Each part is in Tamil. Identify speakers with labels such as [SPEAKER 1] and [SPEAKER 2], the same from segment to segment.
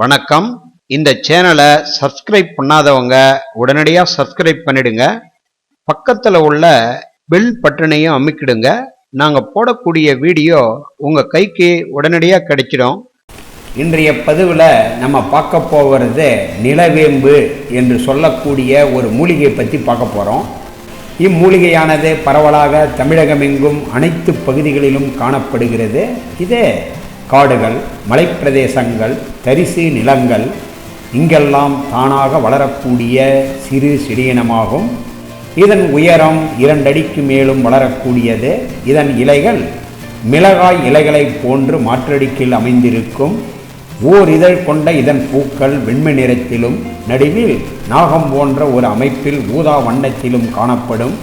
[SPEAKER 1] வணக்கம். இந்த சேனலை சப்ஸ்கிரைப் பண்ணாதவங்க உடனடியாக சப்ஸ்கிரைப் பண்ணிடுங்க. பக்கத்தில் உள்ள பெல் பட்டனையும் அமைக்கிடுங்க. நாங்கள் போடக்கூடிய வீடியோ உங்கள் கைக்கு உடனடியாக கிடைச்சிடும்.
[SPEAKER 2] இன்றைய பதிவில் நம்ம பார்க்க போகிறது நிலவேம்பு என்று சொல்லக்கூடிய ஒரு மூலிகையை பற்றி பார்க்க போகிறோம் இம்மூலிகையானது பரவலாக தமிழகமெங்கும் அனைத்து பகுதிகளிலும் காணப்படுகிறது. இது காடுகள் மலைப்பிரதேசங்கள் தரிசு நிலங்கள் இங்கெல்லாம் தானாக வளரக்கூடிய சிறு செடியினமாகும். இதன் உயரம் இரண்டடிக்கு மேலும் வளரக்கூடியது. இதன் இலைகள் மிளகாய் இலைகளைப் போன்று மாற்றடிக்கில் அமைந்திருக்கும். ஓர் இதழ் கொண்ட இதன் பூக்கள் வெண்மை நிறத்திலும் நடுவில் நாகம் போன்ற ஒரு அமைப்பில் ஊதா வண்ணத்திலும் காணப்படும்.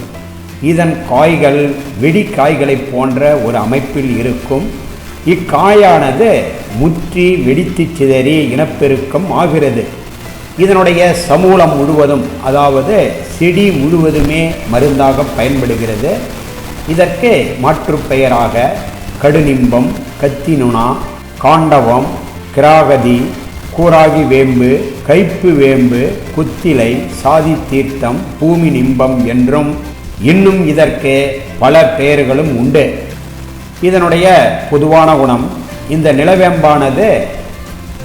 [SPEAKER 2] இதன் காய்கள் வெடிக்காய்களைப் போன்ற ஒரு அமைப்பில் இருக்கும். இக்காயானது முற்றி வெடித்து சிதறி இனப்பெருக்கம் ஆகிறது. இதனுடைய சமூலம் முழுவதும் அதாவது செடி முழுவதுமே மருந்தாக பயன்படுகிறது. இதற்கு மாற்றுப் பெயராக கடுநிம்பம் கத்தினுணா காண்டவம் கிராகதி கூராகி வேம்பு கைப்பு வேம்பு குத்திலை சாதி தீர்த்தம் பூமி நிம்பம் என்றும் இன்னும் இதற்கு பல பெயர்களும் உண்டு. இதனுடைய பொதுவான குணம் இந்த நிலவேம்பானது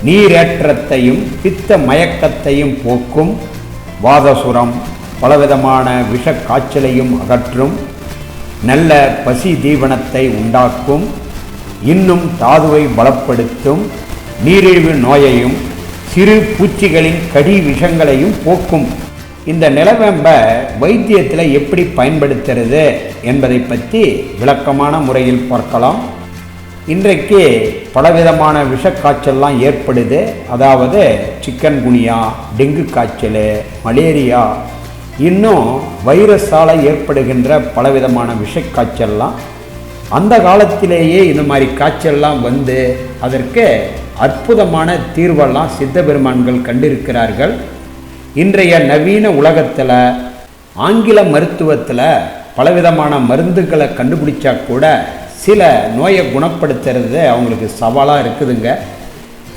[SPEAKER 2] நீரேற்றத்தையும் பித்த மயக்கத்தையும் போக்கும் வாதசுரம் பலவிதமான விஷ காய்ச்சலையும் அகற்றும் நல்ல பசி தீவனத்தை உண்டாக்கும் இன்னும் தாதுவை பலப்படுத்தும் நீரிழிவு நோயையும் சிறு பூச்சிகளின் கடி விஷங்களையும் போக்கும். இந்த நிலவேம்பை வைத்தியத்தில் எப்படி பயன்படுத்துறது என்பதை பற்றி விளக்கமான முறையில் பார்க்கலாம். இன்றைக்கு பலவிதமான விஷக்காய்ச்சல்லாம் ஏற்படுது. அதாவது சிக்கன் குனியா டெங்கு காய்ச்சல் மலேரியா. இன்னும் வைரஸால் ஏற்படுகின்ற பலவிதமான விஷக்காய்ச்சல்லாம். அந்த காலத்திலேயே இந்த மாதிரி காய்ச்சல்லாம் வந்து அதற்கு அற்புதமான தீர்வெல்லாம் சித்த பெருமான்கள் கண்டிருக்கிறார்கள். இன்றைய நவீன உலகத்தில் ஆங்கில மருத்துவத்தில் பலவிதமான மருந்துகளை கண்டுபிடிச்சா கூட சில நோயை குணப்படுத்துறது அவங்களுக்கு சவாலாக இருக்குதுங்க.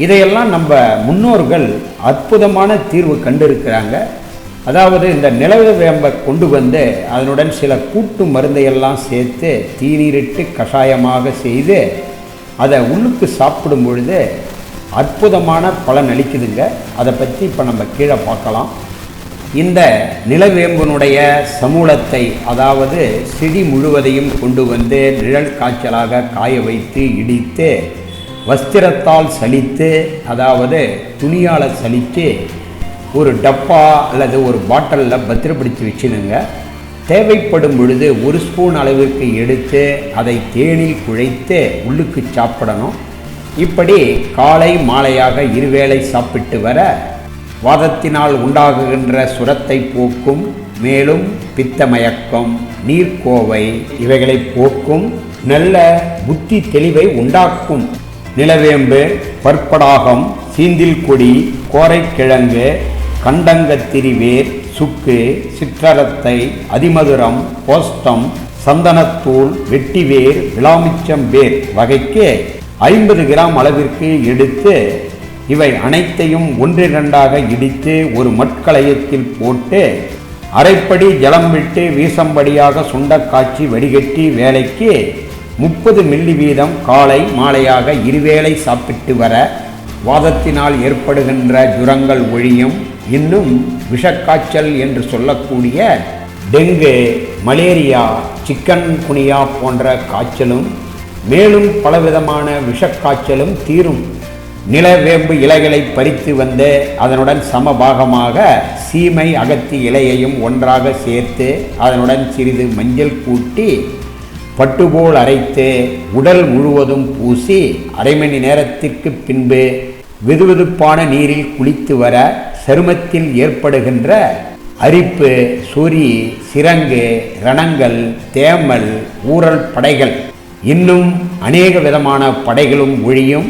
[SPEAKER 2] இதையெல்லாம் நம்ம முன்னோர்கள் அற்புதமான தீர்வு கண்டிருக்கிறாங்க. அதாவது இந்த நிலவு வேம்பை கொண்டு வந்து அதனுடன் சில கூட்டு மருந்தையெல்லாம் சேர்த்து தீநீரிட்டு கஷாயமாக செய்து அதை உள்ளுக்கு சாப்பிடும் பொழுது அற்புதமான பலன் அளிக்குதுங்க. அதை பற்றி இப்போ நம்ம கீழே பார்க்கலாம். இந்த நிலவேம்பனுடைய சமூலத்தை அதாவது செடி முழுவதையும் கொண்டு வந்து நிழல் காய்ச்சலாக காய வைத்து இடித்து வஸ்திரத்தால் சலித்து அதாவது துணியால் சலித்து ஒரு டப்பா அல்லது ஒரு பாட்டிலில் பத்திரப்படுத்தி வச்சுடுங்க. தேவைப்படும் பொழுது ஒரு ஸ்பூன் அளவிற்கு எடுத்து அதை தேனில் குழைத்து உள்ளுக்கு சாப்பிடணும். இப்படி காலை மாலையாக இருவேளை சாப்பிட்டு வர வாதத்தினால் உண்டாகுகின்ற சுரத்தை போக்கும் மேலும் பித்தமயக்கம் நீர்க்கோவை இவைகளை போக்கும் நல்ல புத்தி தெளிவை உண்டாக்கும். நிலவேம்பு பற்படாகம் சீந்தில் கொடி கோரைக்கிழங்கு கண்டங்கத்திரி வேர் சுக்கு சிற்றரத்தை அதிமதுரம் போஸ்டம் சந்தனத்தூள் வெட்டிவேர் விளாமிச்சம் வேர் வகைக்கு ஐம்பது கிராம் அளவிற்கு எடுத்து இவை அனைத்தையும் ஒன்றிரண்டாக இடித்து ஒரு மட்களையத்தில் போட்டு அரைப்படி ஜலம் விட்டு வீசம்படியாக சுண்ட காய்ச்சி வடிகட்டி வேலைக்கு முப்பது மில்லி வீதம் காலை மாலையாக இருவேளை சாப்பிட்டு வர வாதத்தினால் ஏற்படுகின்ற ஜுரங்கள் ஒழியும். இன்னும் விஷக்காய்ச்சல் என்று சொல்லக்கூடிய டெங்கு மலேரியா சிக்கன் குனியா போன்ற காய்ச்சலும் மேலும் பலவிதமான விஷக்காய்ச்சலும் தீரும். நிலவேம்பு இலைகளை பறித்து வந்து அதனுடன் சமபாகமாக சீமை அகத்தி இலையையும் ஒன்றாக சேர்த்து அதனுடன் சிறிது மஞ்சள் கூட்டி பட்டுபோல் அரைத்து உடல் முழுவதும் பூசி அரை மணி நேரத்திற்கு பின்பு வெதுவெதுப்பான நீரில் குளித்து வர சருமத்தில் ஏற்படுகின்ற அரிப்பு சொறி சிரங்கு ரணங்கள் தேமல் ஊறல் படைகள் இன்னும் அநேக விதமான படைகளும் ஒழியும்.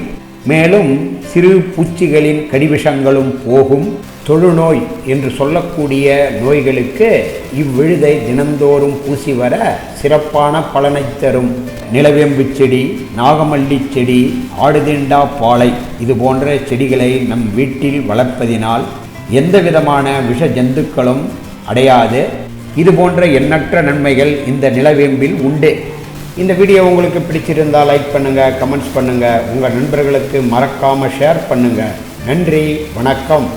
[SPEAKER 2] மேலும் சிறு பூச்சிகளின் கடிவிஷங்களும் போகும். தொழுநோய் என்று சொல்லக்கூடிய நோய்களுக்கு இவ்விழுதை தினந்தோறும் பூசி வர சிறப்பான பலனை தரும். நிலவேம்பு செடி நாகமல்லி செடி ஆடுதிண்டா பாலை இது போன்ற செடிகளை நம் வீட்டில் வளர்ப்பதினால் எந்த விதமான விஷ ஜந்துக்களும் அடையாது. இது போன்ற எண்ணற்ற நன்மைகள் இந்த நிலவேம்பில் உண்டு. இந்த வீடியோ உங்களுக்கு பிடிச்சிருந்தால் லைக் பண்ணுங்கள் கமெண்ட்ஸ் பண்ணுங்கள் உங்கள் நண்பர்களுக்கு மறக்காமல் ஷேர் பண்ணுங்கள் நன்றி வணக்கம்.